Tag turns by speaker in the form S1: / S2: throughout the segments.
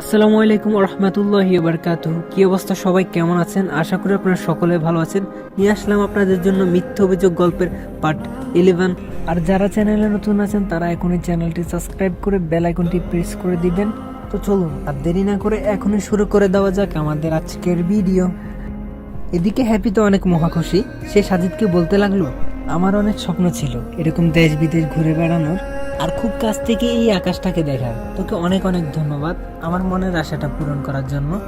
S1: আসসালামু আলাইকুম রহমতুল্লাহি বারকাত কি অবস্থা? সবাই কেমন আছেন? আশা করি আপনারা সকলে ভালো আছেন। নিয়ে আসলাম আপনাদের জন্য মিথ্যা অভিযোগ গল্পের পার্ট ইলেভেন আর যারা চ্যানেলে নতুন আছেন, তারা এখনই চ্যানেলটি সাবস্ক্রাইব করে বেল আইকনটি প্রেস করে দিবেন। তো চলুন, আর দেরি না করে এখনই শুরু করে দেওয়া যাক আমাদের আজকের ভিডিও এদিকে হ্যাপি তো অনেক মহাখুশি। সে সাজিদকে বলতে লাগল, আমার অনেক স্বপ্ন ছিল, এরকম দেশ বিদেশ ঘুরে বেড়ানোর। আর খুব কাছ থেকে এই আকাশটাকে দেখার তোকে অনেক অনেক ধন্যবাদ। আমার মনের আশাটা পূরণ করার জন্য।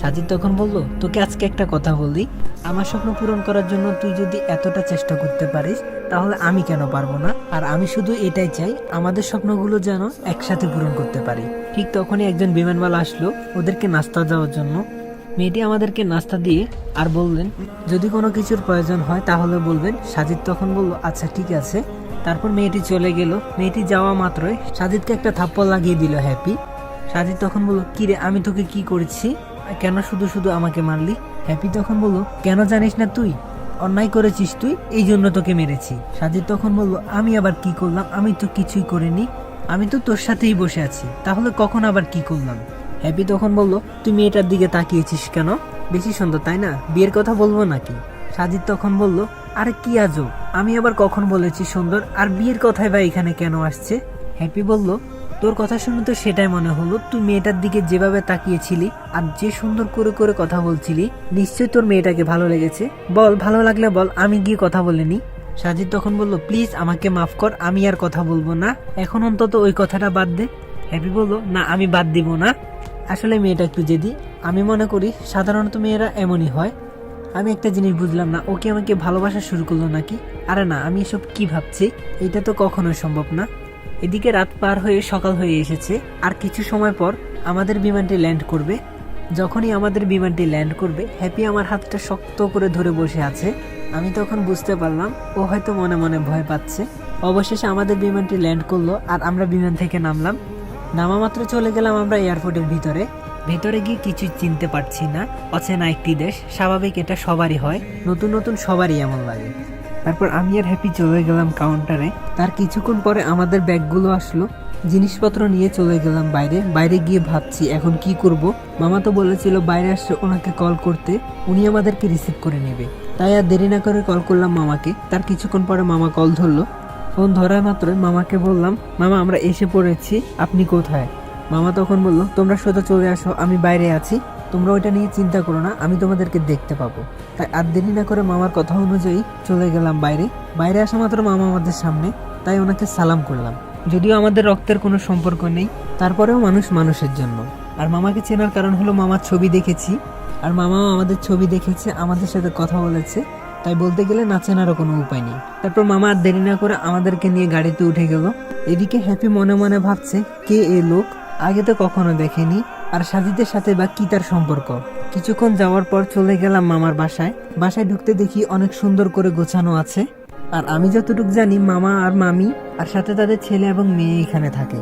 S1: সাজিদ তখন বলল, তোকে আজকে একটা কথা বলি। আমার স্বপ্ন পূরণ করার জন্য তুই যদি এতটা চেষ্টা করতে পারিস, তাহলে আমি কেন পারব না? আর আমি শুধু এটাই চাই, আমাদের স্বপ্নগুলো যেন একসাথে পূরণ করতে পারি। ঠিক তখনই একজন বিমানবালা আসলো ওদেরকে নাস্তা দেওয়ার জন্য। মেয়েটি আমাদেরকে নাস্তা দিয়ে আর বললেন, যদি কোনো কিছুর প্রয়োজন হয় তাহলে বলবেন। সাজিদ তখন বলল আচ্ছা ঠিক আছে। তারপর মেয়েটি চলে গেল। মেয়েটি যাওয়া মাত্রই সাজিদকে একটা থাপ্পড় লাগিয়ে দিল হ্যাপি। সাজিদ তখন বলল, কিরে, আমি তোকে কি করেছি? কেন শুধু শুধু আমাকে মারলি? হ্যাপি তখন বলল, কেন জানিস না তুই? অন্যায় করেছিস তুই, এই জন্য তোকে মেরেছি। সাজিদ তখন বলল, আমি আবার কি করলাম? আমি তো কিছুই করিনি। আমি তো তোর সাথেই বসে আছি। তাহলে কখন আবার কি করলাম? হ্যাপি তখন বলল, তুই মেয়েটার দিকে তাকিয়েছিস কেন? বেশি সুন্দর, তাই না? বিয়ের কথা বলব নাকি? সাজিদ তখন বলল আরে কি আজব? আমি আবার কখন বলেছি সুন্দর? আর বিয়ের কথাই বা এখানে কেন আসছে? হ্যাপি বলল, তোর কথা শুনে তো সেটাই মনে হলো। তুই মেয়েটার দিকে যেভাবে তাকিয়েছিলি আর যে সুন্দর করে করে কথা বলছিলি, নিশ্চয়ই তোর মেয়েটাকে ভালো লেগেছে। বল, ভালো লাগলে বল, আমি গিয়ে কথা বলে বলিনি সাজিদ তখন বলল, প্লিজ আমাকে মাফ কর, আমি আর কথা বলব না। এখন অন্তত ওই কথাটা বাদ দে। হ্যাপি বলল, না, আমি বাদ দিব না। আসলে মেয়েটা একটু জেদি। আমি মনে করি সাধারণত মেয়েরা এমনই হয়। আমি একটা জিনিস বুঝলাম না। ওকে আমাকে ভালোবাসা শুরু করল নাকি? আরে না, আমি এসব কি ভাবছি? এটা তো কখনোই সম্ভব না। এদিকে রাত পার হয়ে সকাল হয়ে এসেছে, আর কিছু সময় পর আমাদের বিমানটি ল্যান্ড করবে। যখনই আমাদের বিমানটি ল্যান্ড করবে, হ্যাপি আমার হাতটা শক্ত করে ধরে বসে আছে। আমি তখন বুঝতে পারলাম, ও হয়তো মনে মনে ভয় পাচ্ছে। অবশেষে আমাদের বিমানটি ল্যান্ড করল, আর আমরা বিমান থেকে নামলাম। নামা মাত্র চলে গেলাম আমরা এয়ারপোর্টের ভিতরে। ভেতরে গিয়ে কিছু চিনতে পারছি না। অচেনা একটি দেশ, স্বাভাবিক এটা সবারই হয়। নতুন নতুন সবারই এমন লাগে। তারপর আমি আর হ্যাপি চলে গেলাম কাউন্টারে তার কিছুক্ষণ পরে আমাদের ব্যাগগুলো আসলো। জিনিসপত্র নিয়ে চলে গেলাম বাইরে। বাইরে গিয়ে ভাবছি, এখন কি করব? মামা তো বলেছিল বাইরে আসলে ওনাকে কল করতে। উনি আমাদেরকে রিসিভ করে নেবে। তাই আর দেরি না করে কল করলাম মামাকে। তার কিছুক্ষণ পরে মামা কল ধরলো। ফোন ধরার মাত্রই মামাকে বললাম, মামা, আমরা এসে পড়েছি। আপনি কোথায়? মামা তখন বলল, তোমরা সোজা চলে আসো, আমি বাইরে আছি। তোমরা ওইটা নিয়ে চিন্তা করো না, আমি তোমাদেরকে দেখতে পাবো। তাই আর দেরি না করে মামার কথা অনুযায়ী চলে গেলাম বাইরে। বাইরে আসা মাত্র মামা আমাদের সামনে, তাই ওনাকে সালাম করলাম। যদিও আমাদের রক্তের কোনো সম্পর্ক নেই, তারপরেও মানুষ মানুষের জন্য। আর মামাকে চেনার কারণ হলো মামার ছবি দেখেছি। আর মামাও আমাদের ছবি দেখেছে, আমাদের সাথে কথা বলেছে। তাই বলতে গেলে না চেনারও কোনো উপায় নেই। তারপর মামা আর দেরি না করে আমাদেরকে নিয়ে গাড়িতে উঠে গেল। এদিকে হ্যাপি মনে মনে ভাবছে, কে এ লোক? আগে তো কখনো দেখেনি। আর সাজিদের সাথে বা কি তার সম্পর্ক? কিছুক্ষণ যাওয়ার পর চলে গেলাম মামার বাসায়। বাসায় ঢুকতে দেখি অনেক সুন্দর করে গোছানো আছে। আর আমি যতটুকু জানি, মামা আর মামি, আর সাথে তাদের ছেলে এবং মেয়ে এখানে থাকে।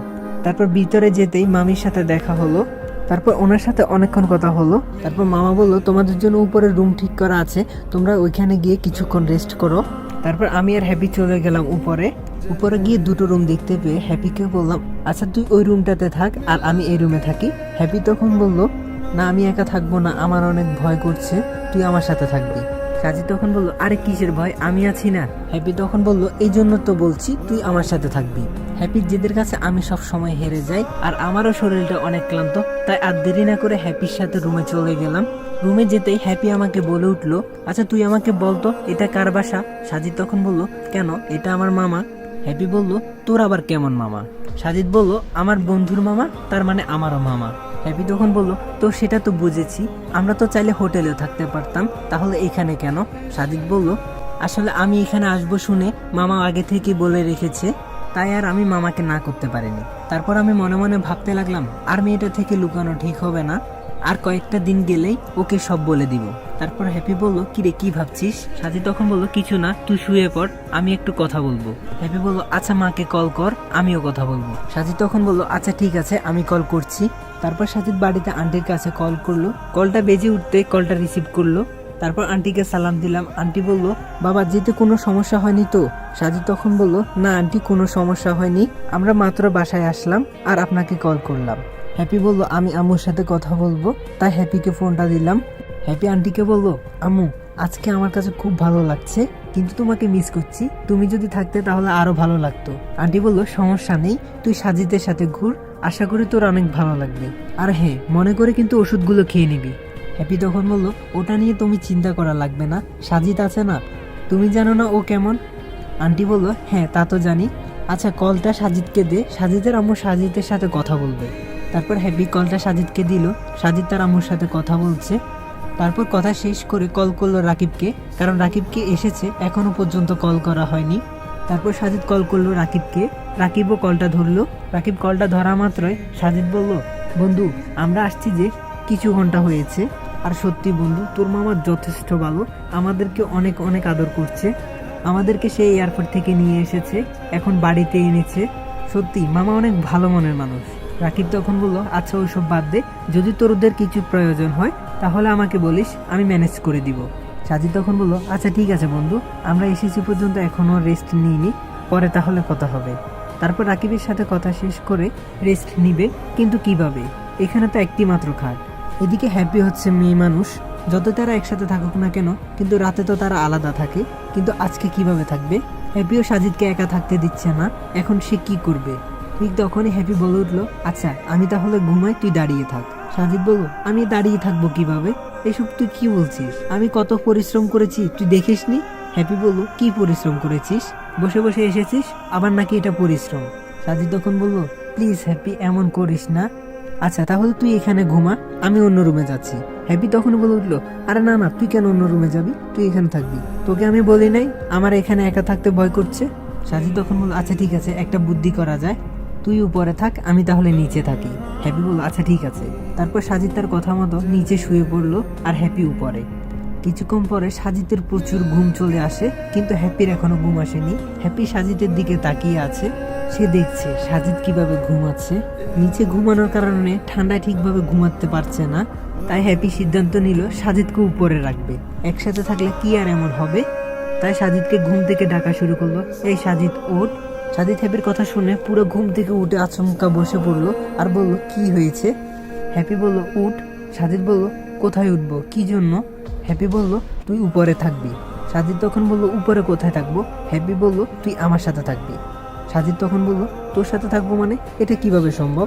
S1: তারপর ভিতরে যেতেই মামির সাথে দেখা হলো। তারপর ওনার সাথে অনেকক্ষণ কথা হলো। তারপর মামা বলল, তোমাদের জন্য উপরে রুম ঠিক করা আছে। তোমরা ওইখানে গিয়ে কিছুক্ষণ রেস্ট করো। তারপর আমি আর হ্যাপি চলে গেলাম উপরে। উপরে গিয়ে দুটো রুম দেখতে পেয়ে হ্যাপিকে বললাম আচ্ছা তুই ওই রুমটাতে থাক আর আমি এই রুমে থাকি। হ্যাপি তখন বলল, না, আমি একা থাকব না, আমার অনেক ভয় করছে, তুই আমার সাথে থাকবি। সাজি তখন বলল, আরে, কিসের ভয়? আমি আছি না। হ্যাপি তখন বলল, এই জন্য তো বলছি, তুই আমার সাথে থাকবি। হ্যাপি, যেদের কাছে আমি সব সময় হেরে যাই, আর আমারও শরীরটা অনেক ক্লান্ত, তাই আর দেরি না করে হ্যাপির সাথে রুমে চলে গেলাম। রুমে যেতেই হ্যাপি আমাকে বলে উঠল আচ্ছা তুই আমাকে বলতো এটা কার বাসা? সাজিদ তখন বলল, কেন? এটা আমার মামা। হ্যাপি বলল, তোর আবার কেমন মামা? সাজিদ বলল, আমার বন্ধুর মামা, তার মানে আমারও মামা। হ্যাপি তখন বলল তো সেটা তো বুঝেছি, আমরা তো চাইলে হোটেলে থাকতে পারতাম, তাহলে এখানে কেন? সাজিদ বলল, আসলে আমি এখানে আসব শুনে মামা আগে থেকে বলে রেখেছে, তাই আর আমি মামাকে না করতে পারিনি। তারপর আমি মনে মনে ভাবতে লাগলাম, আর মেয়েটা থেকে লুকানো ঠিক হবে না? আর কয়েকটা দিন গেলেই ওকে সব বলে দিব। তারপর হ্যাপি বলল, কিরে, কি ভাবছিস? সাজি তখন বলল, কিছু না, তুই শুয়ে পড়, আমি একটু কথা বলব। হ্যাপি বলল আচ্ছা মাকে কল কর, আমিও কথা বলব। সাজি তখন বলল আচ্ছা ঠিক আছে, আমি কল করছি। তারপর সাজিদ বাড়িতে আন্টির কাছে কল করল। কলটা বেজে উঠতে কলটা রিসিভ করল। তারপর আন্টিকে সালাম দিলাম। আন্টি বলল, বাবা, যেতে কোনো সমস্যা হয়নি তো? সাজিদ তখন বলল, না, আন্টি, কোনো সমস্যা হয়নি। আমরা মাত্র বাসায় আসলাম আর আপনাকে কল করলাম। হ্যাপি বলল, আমি আম্মুর সাথে কথা বলব। তাই হ্যাপিকে ফোনটা দিলাম। হ্যাপি আন্টিকে বলল, আম্মু, আজকে আমার কাছে খুব ভালো লাগছে, কিন্তু তোমাকে মিস করছি। তুমি যদি থাকতে তাহলে আরও ভালো লাগতো। আন্টি বলল, সমস্যা নেই, তুই সাজিদের সাথে ঘুর। আশা করি তোর অনেক ভালো লাগবে। আর হ্যাঁ মনে করে কিন্তু ওষুধগুলো খেয়ে নিবি। হ্যাপি তখন বলল, ওটা নিয়ে তুমি চিন্তা করা লাগবে না, সাজিদ আছে না। তুমি জানো না ও কেমন? আন্টি বলল হ্যাঁ তা তো জানি। আচ্ছা কলটা সাজিদকে দে, সাজিদের আম্মু সাজিদের সাথে কথা বলবে। তারপর হ্যাপি কলটা সাজিদকে দিল। সাজিদ তার আম্মুর সাথে কথা বলছে। তারপর কথা শেষ করে কল করল রাকিবকে, কারণ রাকিবকে এসেছে, এখনও পর্যন্ত কল করা হয়নি। তারপর সাজিদ কল করল রাকিবকে। রাকিবও কলটা ধরলো। রাকিব কলটা ধরা মাত্রই সাজিদ বলল, বন্ধু, আমরা আসছি যে কিছু ঘণ্টা হয়েছে। আর সত্যি বন্ধু, তোর মামা যথেষ্ট ভালো। আমাদেরকে অনেক অনেক আদর করছে। আমাদেরকে সেই এয়ারপোর্ট থেকে নিয়ে এসেছে। এখন বাড়িতে এনেছে। সত্যি, মামা অনেক ভালো মনের মানুষ। রাকিব তখন বলল আচ্ছা ওইসব বাদ দে। যদি তোরদের কিছু প্রয়োজন হয়, তাহলে আমাকে বলিস, আমি ম্যানেজ করে দিব। সাজিদ তখন বলল আচ্ছা ঠিক আছে বন্ধু, আমরা এসেছি পর্যন্ত এখনও রেস্ট নিইনি, পরে তাহলে কথা হবে। তারপর রাকিবের সাথে কথা শেষ করে রেস্ট নিবে, কিন্তু কীভাবে? এখানে তো একটি মাত্র খাট। এদিকে হ্যাপি হচ্ছে মেয়ে মানুষ। যত তারা একসাথে থাকুক না কেন, কিন্তু রাতে তো তারা আলাদা থাকে। কিন্তু আজকে কীভাবে থাকবে? হ্যাপিও সাজিদকে একা থাকতে দিচ্ছে না। এখন সে কি করবে? ঠিক তখনই হ্যাপি বলে উঠল আচ্ছা আমি তাহলে ঘুমাই, তুই দাঁড়িয়ে থাক। সাজিদ বলল, আমি দাঁড়িয়ে থাকব কীভাবে? এসব তুই কি বলছিস? আমি কত পরিশ্রম করেছি, তুই দেখিসনি হ্যাপি বলল, কি পরিশ্রম করেছিস? বসে বসে এসেছিস, আবার নাকি এটা পরিশ্রম? সাজিদ তখন বলল, প্লিজ হ্যাপি, এমন করিস না। আচ্ছা তাহলে তুই এখানে ঘুমা, আমি অন্য রুমে যাচ্ছি। হ্যাপি তখন বলে উঠল, আরে না না, তুই কেন অন্য রুমে যাবি? তুই এখানে থাকবি। তোকে আমি বলি নাই, আমার এখানে একা থাকতে ভয় করছে? সাজিদ তখন বলল আচ্ছা ঠিক আছে, একটা বুদ্ধি করা যায়। তুই উপরে থাক, আমি তাহলে নিচে থাকি। হ্যাপি বলল আচ্ছা ঠিক আছে। তারপর সাজিদ তার কথা মতো নিচে শুয়ে পড়ল আর হ্যাপি উপরে। কিছুক্ষণ পরে সাজিদের প্রচুর ঘুম চলে আসে, কিন্তু হ্যাপির এখনও ঘুম আসেনি। হ্যাপি সাজিদের দিকে তাকিয়ে আছে। সে দেখছে সাজিদ কীভাবে ঘুমাচ্ছে। নিচে ঘুমানোর কারণে ঠান্ডায় ঠিকভাবে ঘুমাতে পারছে না। তাই হ্যাপি সিদ্ধান্ত নিল, সাজিদকে উপরে রাখবে। একসাথে থাকলে কি আর এমন হবে? তাই সাজিদকে ঘুম থেকে ডাকা শুরু করল। এই সাজিদ, ওঠ। সাজিদ হ্যাপির কথা শুনে পুরো ঘুম থেকে উঠে আচমকা বসে পড়ল আর বলল, কি হয়েছে? হ্যাপি বলল, উঠ। সাজিদ বলল, কোথায় উঠবো? কি জন্য? হ্যাপি বলল, তুই উপরে থাকবি। সাজিদ তখন বলল, উপরে কোথায় থাকব? হ্যাপি বলল, তুই আমার সাথে থাকবি। সাজিদ তখন বলল, তোর সাথে থাকব মানে? এটা কীভাবে সম্ভব?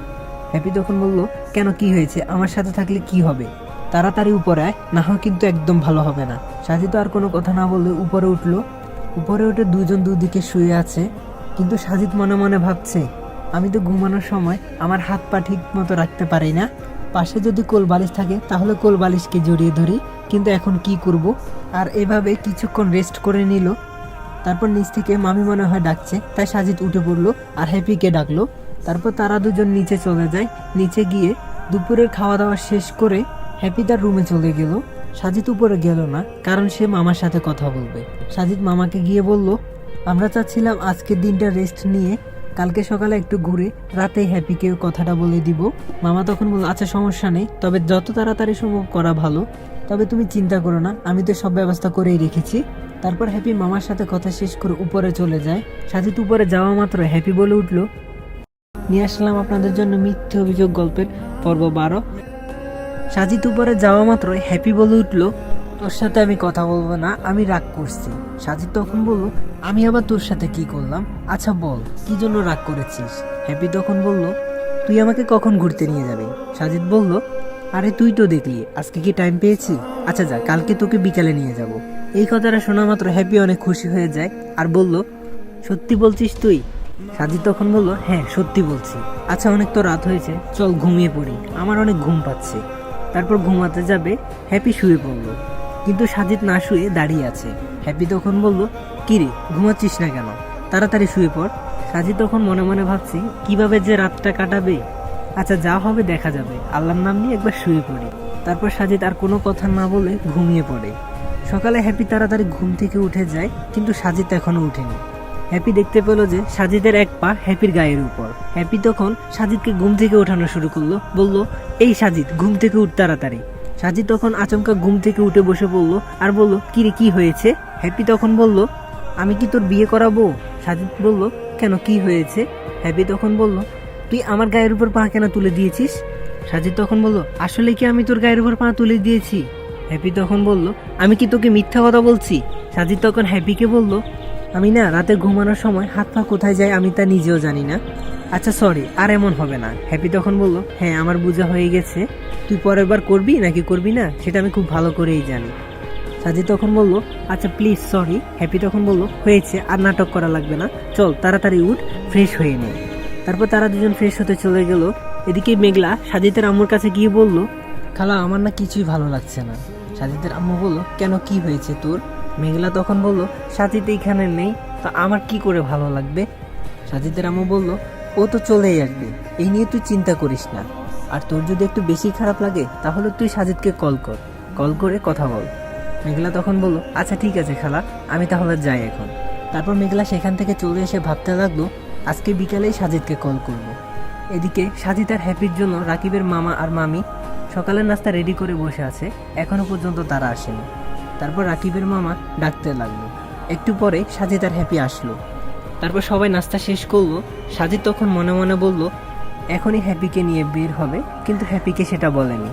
S1: হ্যাপি তখন বলল, কেন কি হয়েছে? আমার সাথে থাকলে কি হবে? তাড়াতাড়ি উপরে আয়, না হয় কিন্তু একদম ভালো হবে না। সাজিদ আর কোনো কথা না বললে উপরে উঠল। উপরে উঠে দুজন দুদিকে শুয়ে আছে। কিন্তু সাজিদ মনে মনে ভাবছে, আমি তো ঘুমানোর সময় আমার হাত পা ঠিক মতো রাখতে পারি না। পাশে যদি কোল বালিশ থাকে, তাহলে কোল বালিশকে জড়িয়ে ধরি। কিন্তু এখন কি করব? আর এভাবে কিছুক্ষণ রেস্ট করে নিল। তারপর নিচ থেকে মামি মনে হয় ডাকছে, তাই সাজিদ উঠে পড়ল আর হ্যাপিকে ডাকলো। তারপর তারা দুজন নিচে চলে যায়। নিচে গিয়ে দুপুরের খাওয়া দাওয়া শেষ করে হ্যাপি তার রুমে চলে গেল। সাজিদ উপরে গেল না, কারণ সে মামার সাথে কথা বলবে। সাজিদ মামাকে গিয়ে বলল আমরা চাচ্ছিলাম আজকের দিনটা রেস্ট নিয়ে কালকে সকালে একটু ঘুরে রাতে হ্যাপিকে কথাটা বলে দিব। মামা তখন বলল আচ্ছা সমস্যা নেই, তবে যত তাড়াতাড়ি সম্ভব করা ভালো। তবে তুমি চিন্তা করো না, আমি তো সব ব্যবস্থা করেই রেখেছি। তারপর হ্যাপি মামার সাথে কথা শেষ করে উপরে চলে যায়। সাজিদ উপরে যাওয়া মাত্র হ্যাপি বলে উঠল। নিয়ে আসলাম আপনাদের জন্য মিথ্যে অভিযোগ গল্পের পর্ব বারো। সাজিদ উপরে যাওয়া মাত্র হ্যাপি বলে উঠল তোর সাথে আমি কথা বলব না, আমি রাগ করছি। সাজিদ তখন বলল, আমি আবার তোর সাথে কি করলাম? আচ্ছা বল, কি জন্য রাগ করেছিস? হ্যাপি তখন বলল, তুই আমাকে কখন ঘুরতে নিয়ে যাবি? সাজিদ বলল, আরে তুই তো দেখলি, আজকে কি টাইম পেয়েছি আচ্ছা যা, কালকে তোকে বিকালে নিয়ে যাব। এই কথাটা শোনা মাত্র হ্যাপি অনেক খুশি হয়ে যায় আর বলল, সত্যি বলছিস তুই? সাজিদ তখন বলল হ্যাঁ সত্যি বলছি। আচ্ছা অনেক তো রাত হয়েছে, চল ঘুমিয়ে পড়ি, আমার অনেক ঘুম পাচ্ছে। তারপর ঘুমাতে যাবে, হ্যাপি শুয়ে পড়ল। কিন্তু সাজিদ না শুয়ে দাঁড়িয়ে আছে। হ্যাপি তখন বলল, কিরে, ঘুমাচ্ছিস না কেন? তাড়াতাড়ি শুয়ে পড়। সাজিদ তখন মনে মনে ভাবছি, কীভাবে যে রাতটা কাটাবে? আচ্ছা যা হবে দেখা যাবে। আল্লাহর নাম নিয়ে একবার শুয়ে পড়ি। তারপর সাজিদ আর কোনো কথা না বলে ঘুমিয়ে পড়ে। সকালে হ্যাপি তাড়াতাড়ি ঘুম থেকে উঠে যায়, কিন্তু সাজিদ এখনও উঠেনি। হ্যাপি দেখতে পেল যে সাজিদের এক পা হ্যাপির গায়ের উপর। হ্যাপি তখন সাজিদকে ঘুম থেকে ওঠানো শুরু করল। বলল, এই সাজিদ, ঘুম থেকে উঠ তাড়াতাড়ি। সাজিদ তখন আচমকা ঘুম থেকে উঠে বসে পড়ল আর বলল কিরে কি হয়েছে? হ্যাপি তখন বলল, আমি কি তোর বিয়ে করাবো? সাজিদ বলল, কেন, কি হয়েছে? হ্যাপি তখন বলল, তুই আমার গায়ের উপর পা কেন তুলে দিয়েছিস? সাজিদ তখন বলল, আসলে কি আমি তোর গায়ের উপর পা তুলে দিয়েছি? হ্যাপি তখন বলল, আমি কি তোকে মিথ্যা কথা বলছি? সাজিদ তখন হ্যাপিকে বলল, আমি না রাতে ঘুমানোর সময় হাত পা কোথায় যায় আমি তা নিজেও জানি না। আচ্ছা সরি আর এমন হবে না। হ্যাপি তখন বলল হ্যাঁ আমার বোঝা হয়ে গেছে। তুই পরের বার করবি নাকি করবি না, সেটা আমি খুব ভালো করেই জানি। সাজি তখন বলল আচ্ছা প্লিজ সরি হ্যাপি তখন বলল, হয়েছে, আর নাটক করা লাগবে না। চল, তাড়াতাড়ি উঠ ফ্রেশ হয়ে নে। তারপর তারা দুজন ফ্রেশ হতে চলে গেল। এদিকে মেঘলা সাজিদের আম্মুর কাছে গিয়ে বলল, খালা, আমার না কিছুই ভালো লাগছে না। সাজিদের আম্মু বলল, কেন, কি হয়েছে তোর? মেঘলা তখন বলল, সাজিদ এইখানে নেই, তা আমার কি করে ভালো লাগবে? সাজিদের আম্মু বলল, ও তো চলেই আসবে, এই নিয়ে তুই চিন্তা করিস না। আর তোর যদি একটু বেশি খারাপ লাগে, তাহলে তুই সাজিদকে কল কর। কল করে কথা বল। মেঘলা তখন বলল আচ্ছা ঠিক আছে খালা, আমি তাহলে যাই এখন। তারপর মেঘলা সেখান থেকে চলে এসে ভাবতে লাগল, আজকে বিকালেই সাজিদকে কল করব। এদিকে সাজিদ আর হ্যাপির জন্য রাকিবের মামা আর মামি সকালের নাস্তা রেডি করে বসে আছে, এখনও পর্যন্ত তারা আসেনি। তারপর রাকিবের মামা ডাকতে লাগল। একটু পরে সাজিদ আর হ্যাপি আসলো। তারপর সবাই নাস্তা শেষ করল। সাজিদ তখন মনে মনে বলল এখনই হ্যাপিকে নিয়ে বের হবে, কিন্তু হ্যাপিকে সেটা বলেনি।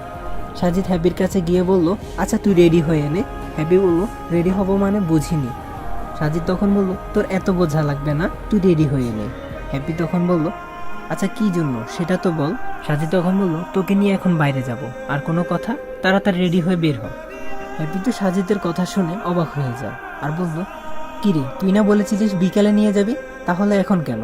S1: সাজিদ হ্যাপির কাছে গিয়ে বলল আচ্ছা তুই রেডি হয়ে নে। হ্যাপি বলল, রেডি হব মানে বুঝিনি। সাজিদ তখন বলল, তোর এত বোঝা লাগবে না, তুই রেডি হয়ে নে। হ্যাপি তখন বলল আচ্ছা কি জন্য? সেটা তো বল। সাজিদ তখন বলল, তোকে নিয়ে এখন বাইরে যাব, আর কোনো কথা? তাড়াতাড়ি রেডি হয়ে বের হ। হ্যাপি তো সাজিদের কথা শুনে অবাক হয়ে যায়, আর বলল, কিরে, তুই না বলেছিলিস বিকালে নিয়ে যাবি? তাহলে এখন কেন?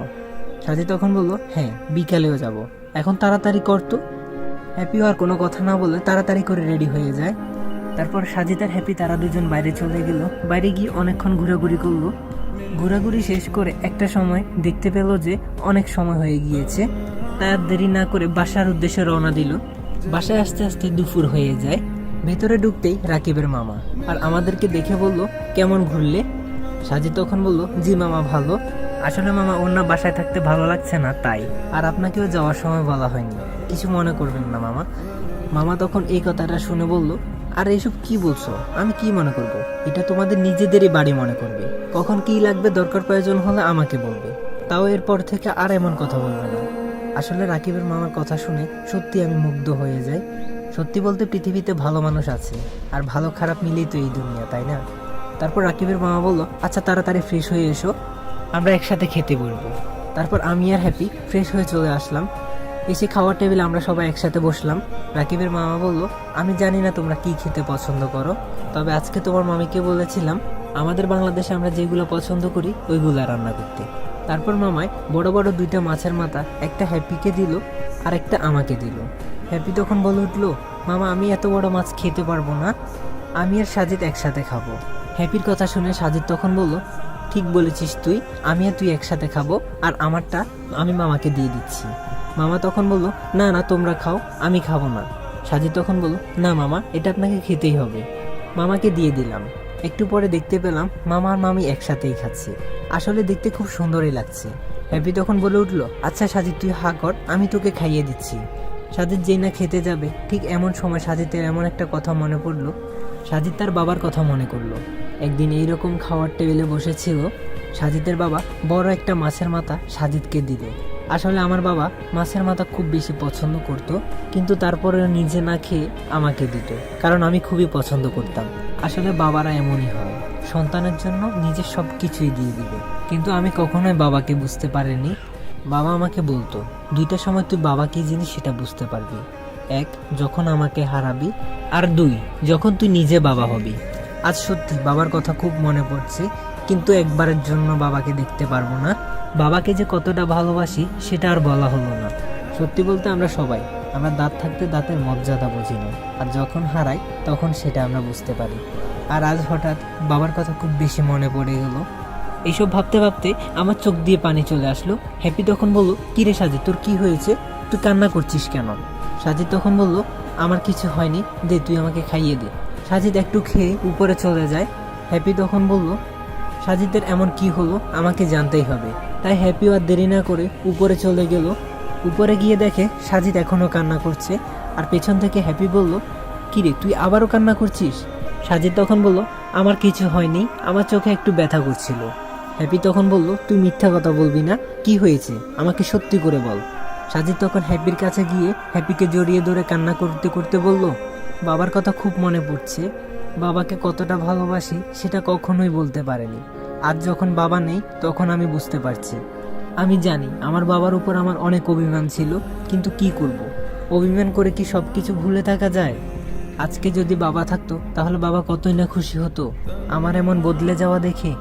S1: সাজিদ তখন বলল হ্যাঁ বিকালেও যাব। এখন তাড়াতাড়ি করতো হ্যাপি হ্যাপিও আর কোনো কথা না বলে তাড়াতাড়ি করে রেডি হয়ে যায়। তারপর সাজিদ আর হ্যাপি তারা দুজন বাইরে চলে গেল। বাইরে গিয়ে অনেকক্ষণ ঘোরাঘুরি করল। ঘোরাঘুরি শেষ করে একটা সময় দেখতে পেল যে অনেক সময় হয়ে গিয়েছে। তাই আর দেরি না করে বাসার উদ্দেশ্যে রওনা দিল। বাসায় আস্তে আস্তে দুপুর হয়ে যায়। ভেতরে ঢুকতেই রাকিবের মামা আর আমাদেরকে দেখে বলল, কেমন ঘুরলে? সাজিদ তখন বলল, জি মামা, ভালো। আসলে মামা, অন্য বাসায় থাকতে ভালো লাগছে না, তাই। আর আপনাকেও যাওয়ার সময় বলা হয়নি। কিছু মনে করবেন না, মামা। মামা তখন এই কথাটা শুনে বলল, আর, এসব কি বলছো? আমি কি মনে করব? এটা তোমাদের নিজেদেরই বাড়ি মনে করবে। কখন কি লাগবে দরকার প্রয়োজন হলে আমাকে বলবে। তাও এরপর থেকে আর এমন কথা বলবে না। আসলে রাকিবের মামার কথা শুনে সত্যি আমি মুগ্ধ হয়ে যাই। সত্যি বলতে পৃথিবীতে ভালো মানুষ আছে, আর ভালো খারাপ মিলেই তো এই দুনিয়া, তাই না? তারপর রাকিবের মামা বলল আচ্ছা তাড়াতাড়ি ফ্রেশ হয়ে এসো। আমরা একসাথে খেতে বলব। তারপর আমি আর হ্যাপি ফ্রেশ হয়ে চলে আসলাম। এসে খাওয়ার টেবিলে আমরা সবাই একসাথে বসলাম। রাকিবের মামা বলল, আমি জানি না তোমরা কি খেতে পছন্দ করো। তবে আজকে তোমার মামিকে বলেছিলাম, আমাদের বাংলাদেশে আমরা যেগুলো পছন্দ করি, ওইগুলো রান্না করতে। তারপর মামায় বড় বড় দুইটা মাছের মাথা একটা হ্যাপিকে দিল আর একটা আমাকে দিল। হ্যাপি তখন বলে উঠল, মামা, আমি এত বড় মাছ খেতে পারব না। আমি আর সাজিদ একসাথে খাব। হ্যাপির কথা শুনে সাজিদ তখন বলল ঠিক বলেছিস তুই আমি আর তুই একসাথে খাব, আর আমারটা আমি মামাকে দিয়ে দিচ্ছি। মামা তখন বলল, না না, তোমরা খাও, আমি খাব না। সাজিদ তখন বলল, না, মামা, এটা আপনাকে খেতেই হবে। মামাকে দিয়ে দিলাম। একটু পরে দেখতে পেলাম, মামা আর মামি একসাথেই খাচ্ছে। আসলে দেখতে খুব সুন্দরই লাগছে। হ্যাপি তখন বলে উঠল আচ্ছা সাজিদ, তুই হা কর, আমি তোকে খাইয়ে দিচ্ছি। সাজিদ যেই না খেতে যাবে, ঠিক এমন সময় সাজিদের এমন একটা কথা মনে পড়ল, সাজিদ তার বাবার কথা মনে করল। একদিন এইরকম খাওয়ার টেবিলে বসেছিল সাজিদের বাবা, বড় একটা মাছের মাথা সাজিদকে দিল আসলে আমার বাবা মাছের মাথা খুব বেশি পছন্দ করত, কিন্তু তারপরে নিজে না খেয়ে আমাকে দিত, কারণ আমি খুবই পছন্দ করতাম। আসলে বাবারা এমনই হয়, সন্তানের জন্য নিজের সব কিছুই দিয়ে দিবে। কিন্তু আমি কখনোই বাবাকে বুঝতে পারিনি। বাবা আমাকে বলতো, দুইটা সময় তুই বাবা কি জিনিস সেটা বুঝতে পারবি। এক, যখন আমাকে হারাবি, আর দুই, যখন তুই নিজে বাবা হবি। আজ সত্যি বাবার কথা খুব মনে পড়ছে, কিন্তু একবারের জন্য বাবাকে দেখতে পারব না। বাবাকে যে কতটা ভালোবাসি, সেটা আর বলা হলো না। সত্যি বলতে আমরা সবাই, আমরা দাঁত থাকতে দাঁতের মর্যাদা বুঝি না, আর যখন হারাই, তখন সেটা আমরা বুঝতে পারি। আর আজ হঠাৎ বাবার কথা খুব বেশি মনে পড়ে গেল এইসব ভাবতে ভাবতে আমার চোখ দিয়ে পানি চলে আসলো। হ্যাপি তখন বলল কিরে সাজিদ, তোর কি হয়েছে? তুই কান্না করছিস কেন? সাজি তখন বলল, আমার কিছু হয়নি, দে, তুই আমাকে খাইয়ে দে। সাজিদ একটু খেয়ে উপরে চলে যায়। হ্যাপি তখন বলল, সাজিদের এমন কি হলো? আমাকে জানতেই হবে। তাই হ্যাপিও আর দেরি না করে উপরে চলে গেল। উপরে গিয়ে দেখে সাজিদ এখনও কান্না করছে। আর পেছন থেকে হ্যাপি বলল, কিরে, তুই আবারও কান্না করছিস? সাজিদ তখন বলল, আমার কিছু হয়নি, আমার চোখে একটু ব্যথা করছিল। হ্যাপি তখন বলল, তুই মিথ্যা কথা বলবি না, কি হয়েছে? আমাকে সত্যি করে বল। সাজিদ তখন হ্যাপির কাছে গিয়ে হ্যাপিকে জড়িয়ে ধরে কান্না করতে করতে বলল বাবার কথা খুব মনে পড়ছে। বাবাকে কতটা ভালোবাসি সেটা কখনোই বলতে পারেনি। আজ যখন বাবা নেই, তখন আমি বুঝতে পারছি। আমি জানি আমার বাবার উপর আমার অনেক অভিমান ছিল, কিন্তু কি করব? অভিমান করে কি সব কিছু ভুলে থাকা যায়? আজকে যদি বাবা থাকতো, তাহলে বাবা কতই না খুশি হতো। আমার এমন বদলে যাওয়া দেখে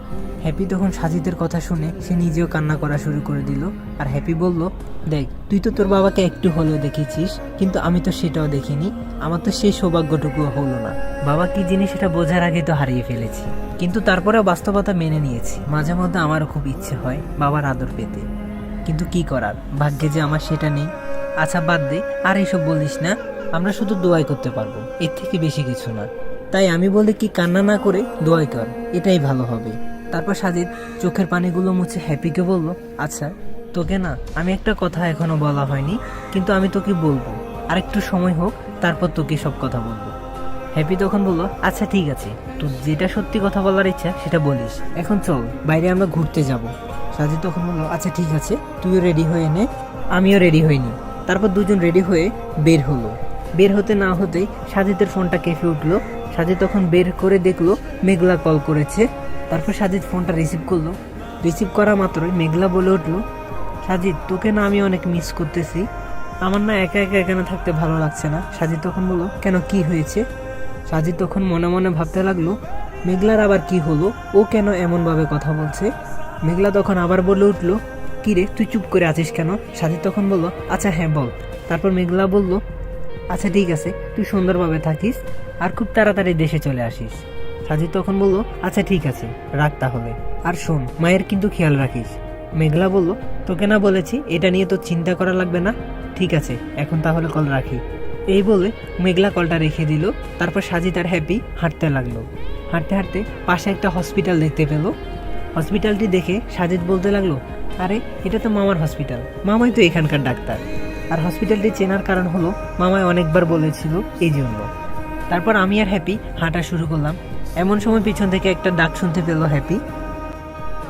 S1: হ্যাপি তখন সাজিদের কথা শুনে সে নিজেও কান্না করা শুরু করে দিল। আর হ্যাপি বলল, দেখ, তুই তো তোর বাবাকে একটু হলেও দেখেছিস, কিন্তু আমি তো সেটাও দেখিনি। আমার তো সেই সৌভাগ্যটুকু হলো না। বাবা কি জিনিস সেটা বোঝার আগে তো হারিয়ে ফেলেছি। কিন্তু তারপরেও বাস্তবতা মেনে নিয়েছি। মাঝে মধ্যে আমারও খুব ইচ্ছে হয় বাবার আদর পেতে। কিন্তু কি করার? ভাগ্যে যে আমার সেটা নেই। আচ্ছা বাদ দে। আর এইসব বলিস না। আমরা শুধু দোয়াই করতে পারব। এর থেকে বেশি কিছু না। তাই আমি বলি কি কান্না না করে দোয়াই কর। এটাই ভালো হবে। তারপর সাজিদ চোখের পানিগুলো মুছে হ্যাপিকে বলল আচ্ছা তোকে না, আমি একটা কথা এখনও বলা হয়নি, কিন্তু আমি তোকে বলব। আর একটু সময় হোক, তারপর তোকে সব কথা বলব। হ্যাপি তখন বলল আচ্ছা ঠিক আছে। তোর যেটা সত্যি কথা বলার ইচ্ছা, সেটা বলিস। এখন চল, বাইরে আমরা ঘুরতে যাব। সাজিদ তখন বলল আচ্ছা ঠিক আছে, তুইও রেডি হয়ে নে। আমিও রেডি হইনি। তারপর দুজন রেডি হয়ে বের হলো। বের হতে না হতেই সাজিদের ফোনটা কেঁপে উঠল। সাজিদ তখন বের করে দেখল, মেঘলা কল করেছে। তারপর সাজিদ ফোনটা রিসিভ করল। রিসিভ করা মাত্রই মেঘলা বলে উঠল, সাজিদ, তোকে না আমি অনেক মিস করতেছি। আমার না একা একা এখানে থাকতে ভালো লাগছে না। সাজিদ তখন বলল, কেন, কি হয়েছে? সাজিদ তখন মনে মনে ভাবতে লাগল, মেঘলার আবার কি হলো? ও কেন এমনভাবে কথা বলছে? মেঘলা তখন আবার বলে উঠল কি রে তুই চুপ করে আছিস কেন? সাজিদ তখন বলল আচ্ছা হ্যাঁ বল। তারপর মেঘলা বলল আচ্ছা ঠিক আছে, তুই সুন্দরভাবে থাকিস আর খুব তাড়াতাড়ি দেশে চলে আসিস। সাজিদ তখন বলল আচ্ছা ঠিক আছে, রাখ তাহলে। আর শোন, মায়ের কিন্তু খেয়াল রাখিস। মেঘলা বলল, তোকে না বলেছি, এটা নিয়ে তো চিন্তা করা লাগবে না? ঠিক আছে, এখন তাহলে কল রাখি। এই বলে মেঘলা কলটা রেখে দিল, তারপর সাজিদ আর হ্যাপি হাঁটতে লাগল। হাঁটতে হাঁটতে পাশে একটা হসপিটাল দেখতে পেল। হসপিটালটি দেখে সাজিদ বলতে লাগল, আরে, এটা তো মামার হসপিটাল, মামাই তো এখানকার ডাক্তার। আর হসপিটালটি চেনার কারণ হলো মামায় অনেকবার বলেছিল এই জন্য। তারপর আমি আর হ্যাপি হাঁটা শুরু করলাম। এমন সময় পিছন থেকে একটা ডাক শুনতে পেল হ্যাপি।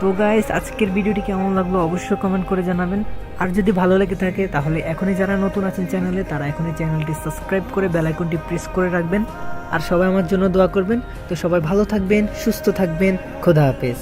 S1: তো গাইস আজকের ভিডিওটি কেমন লাগল অবশ্যই কমেন্ট করে জানাবেন। আর যদি ভালো লেগে থাকে, তাহলে এখনই যারা নতুন আছেন চ্যানেলে তারা এখনই চ্যানেলটি সাবস্ক্রাইব করে বেল আইকনটি প্রেস করে রাখবেন। আর সবাই আমার জন্য দোয়া করবেন। তো সবাই ভালো থাকবেন, সুস্থ থাকবেন, খোদা হাফেজ।